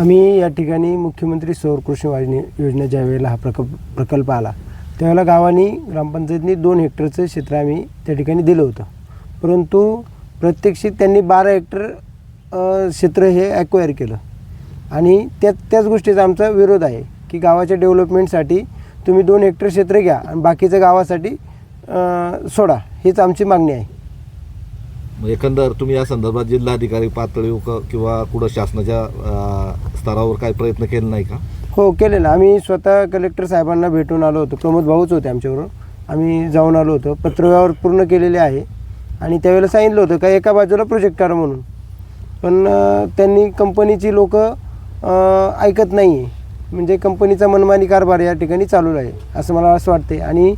आम्ही या ठिकाणी मुख्यमंत्री सौर कृषी वाजनी योजना ज्या वेळेला हा प्रकल्प प्रकल्प आला त्यावेळेला गावानी ग्रामपंचायतनी दोन हेक्टरचं क्षेत्र आम्ही त्या ठिकाणी दिलं होतं. परंतु प्रत्यक्षित त्यांनी बारा हेक्टर क्षेत्र हे ॲक्वायर केलं. आणि त्या त्याच गोष्टीचा आमचा विरोध आहे की गावाच्या डेव्हलपमेंटसाठी तुम्ही दोन हेक्टर क्षेत्र घ्या आणि बाकीचं गावासाठी सोडा. हीच आमची मागणी आहे. मग एकंदर तुम्ही या संदर्भात जिल्हाधिकारी पातळी किंवा कुठं शासनाच्या स्तरावर काय प्रयत्न केले नाही का? हो केलेलं. आम्ही स्वतः कलेक्टर साहेबांना भेटून आलो होतो. प्रमोद भाऊच होते आमच्यावरून. आम्ही जाऊन आलो होतो. पत्रव्यवहार पूर्ण केलेले आहे. आणि त्यावेळेला सांगितलं होतं का एका बाजूला प्रोजेक्ट करा म्हणून. पण त्यांनी कंपनीची लोक ऐकत नाही आहे म्हणजे कंपनीचा मनमानी कारभार या ठिकाणी चालू आहे असं मला असं वाटते आणि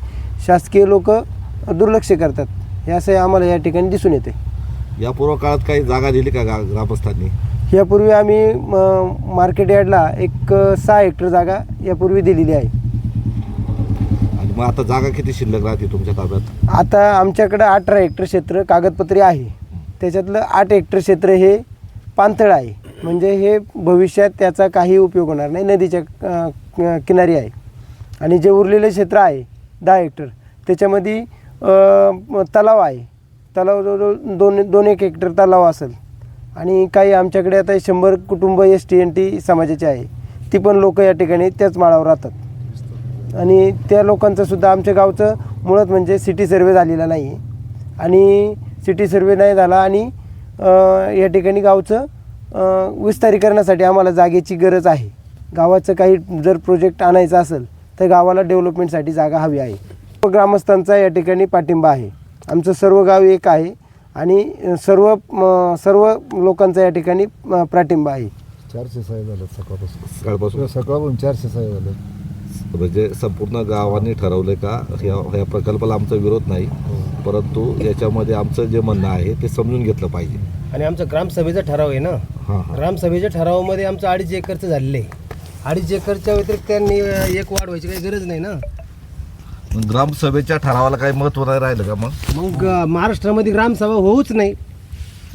शासकीय लोक दुर्लक्ष करतात. हे असं आम्हाला या ठिकाणी दिसून येते या पूर्व काळात काही जागा दिली का गा ग्रामस्थांनी? यापूर्वी आम्ही म, मार्केट यार्डला एक अ, सहा हेक्टर जागा यापूर्वी दिलेली आहे. आणि मग आता जागा किती शिल्लक राहते तुमच्या ताब्यात? आता आमच्याकडं अठरा हेक्टर क्षेत्र कागदपत्रे आहे. त्याच्यातलं आठ हेक्टर क्षेत्र हे पाणथळ आहे. म्हणजे हे भविष्यात त्याचा काही उपयोग होणार नाही. नदीच्या अ, किनारी आहे. आणि जे उरलेलं क्षेत्र आहे दहा हेक्टर त्याच्यामध्ये अ, तलाव आहे. तलाव जवळजवळ दोन दोन एक हेक्टर तलाव असेल. आणि काही आमच्याकडे आता शंभर कुटुंब एस टी एन टी समाजाचे आहे. ती पण लोक या ठिकाणी त्याच माळावर राहतात. आणि त्या लोकांचं सुद्धा आमच्या गावचं मुळात म्हणजे सिटी सर्वे झालेला नाही. आहे आणि सिटी सर्वे नाही झाला आणि या ठिकाणी गावचं विस्तारीकरणासाठी आम्हाला जागेची गरज आहे. गावाचं काही जर प्रोजेक्ट आणायचं असेल तर गावाला डेव्हलपमेंटसाठी जागा हवी आहे. ग्रामस्थांचा या ठिकाणी पाठिंबा आहे. आमचं सर्व गाव एक आहे आणि सर्व सर्व लोकांचा या ठिकाणी पाठिंबा आहे. चारशे साहेब झाले सकाळपासून. सकाळपासून? सकाळपासून चारशे साहेब झाले म्हणजे संपूर्ण गावांनी ठरवलं का ह्या ह्या प्रकल्पाला आमचा विरोध नाही. परंतु याच्यामध्ये आमचं जे म्हणणं आहे ते समजून घेतलं पाहिजे. आणि आमचा ग्रामसभेचा ठराव आहे ना? हां हां. ग्रामसभेच्या ठरावामध्ये आमचं अडीच एकरचं झालेलं आहे. अडीच एकरच्या व्यतिरिक्त त्यांनी एक वाढ व्हायची काही गरज नाही ना? ग्रामसभेच्या ठरावाला काही महत्त्व नाही राहिलं का मग? मग अं, महाराष्ट्रामध्ये ग्रामसभा होऊच नाही.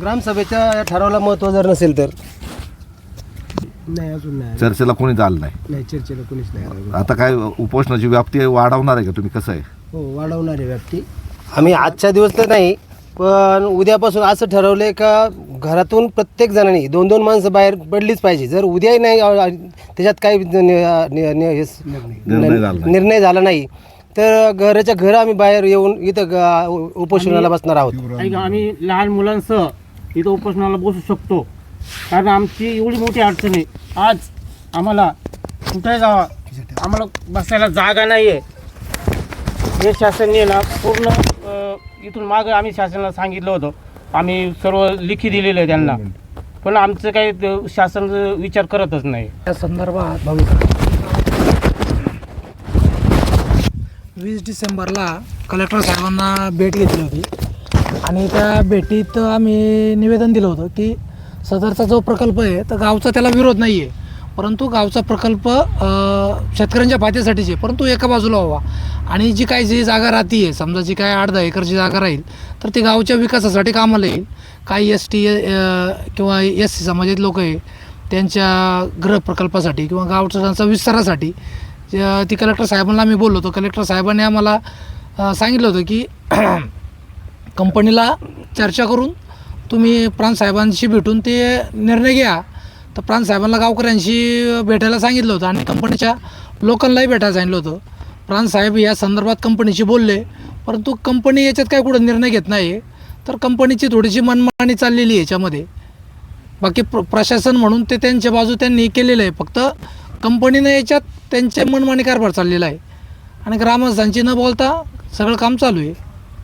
ग्रामसभेच्या या ठरावाला महत्त्व जर नसेल तर. नाही अजून नाही. चर्चेला कोणी झालं नाही. नाही चर्चेला कोणीच नाही आलं. आता काय उपोषणाची व्याप्ती वाढवणार आहे का तुम्ही? कसं आहे? हो वाढवणारी व्याप्ती. आम्ही आजच्या दिवस तर नाही पण उद्यापासून असं ठरवलंय का घरातून प्रत्येक जणांनी दोन दोन माणसं बाहेर पडलीच पाहिजे. जर उद्याही नाही अ, त्याच्यात काही नि- नि- नि- हे स- निर्णय झाला नाही. निर्णय झाला नाही. तर घराच्या घर आम्ही बाहेर येऊन इथं ग- उपोषणाला बसणार आहोत. ऐका आम्ही लहान मुलांसह इथं उपोषणाला बसू शकतो. कारण आमची एवढी मोठी अडचण आहे. आज आम्हाला कुठे जावा. आम्हाला बसायला जागा नाही आहे हे शासनने ना पूर्ण अ, इथून मागं आम्ही शासनाला सांगितलं होतं. आम्ही सर्व लिखी दिलेलं आहे त्यांना. पण आमचं काही ते शासन विचार करतच नाही. त्या संदर्भात वीस डिसेंबरला कलेक्टर साहेबांना भेट घेतली होती. आणि त्या भेटीत आम्ही निवेदन दिलं होतं की सदरचा जो प्रकल्प आहे तर गावचा त्याला विरोध नाही आहे परंतु गावचा प्रकल्प शेतकऱ्यांच्या फायद्यासाठीच आहे परंतु एका बाजूला व्हावा. आणि जी काही जी जागा राहती आहे समजा जी काय आठ दहा एकरची जागा राहील तर ती गावच्या विकासासाठी कामाला येईल. काही एस टी किंवा एस सी समाजात लोक आहे त्यांच्या गृह प्रकल्पासाठी किंवा गावच्या विस्तारासाठी ती कलेक्टर साहेबांना आम्ही बोललो होतो. कलेक्टर साहेबांनी आम्हाला सांगितलं होतं की कंपनीला चर्चा करून तुम्ही प्रांतसाहेबांशी भेटून ते निर्णय घ्या. तर प्रांतसाहेबांना गावकऱ्यांशी भेटायला सांगितलं होतं आणि कंपनीच्या लोकांनाही भेटायला सांगितलं होतं. प्रांतसाहेब या संदर्भात कंपनीशी बोलले. परंतु कंपनी याच्यात काय कुठं निर्णय घेत नाही. तर कंपनीची थोडीशी मनमानी चाललेली आहे याच्यामध्ये. बाकी प्र प्रशासन म्हणून ते त्यांच्या बाजू त्यांनी केलेलं आहे. फक्त कंपनीनं याच्यात त्यांचे मनमानी कारभार चाललेला आहे. आणि ग्रामस्थांची न बोलता सगळं काम चालू आहे.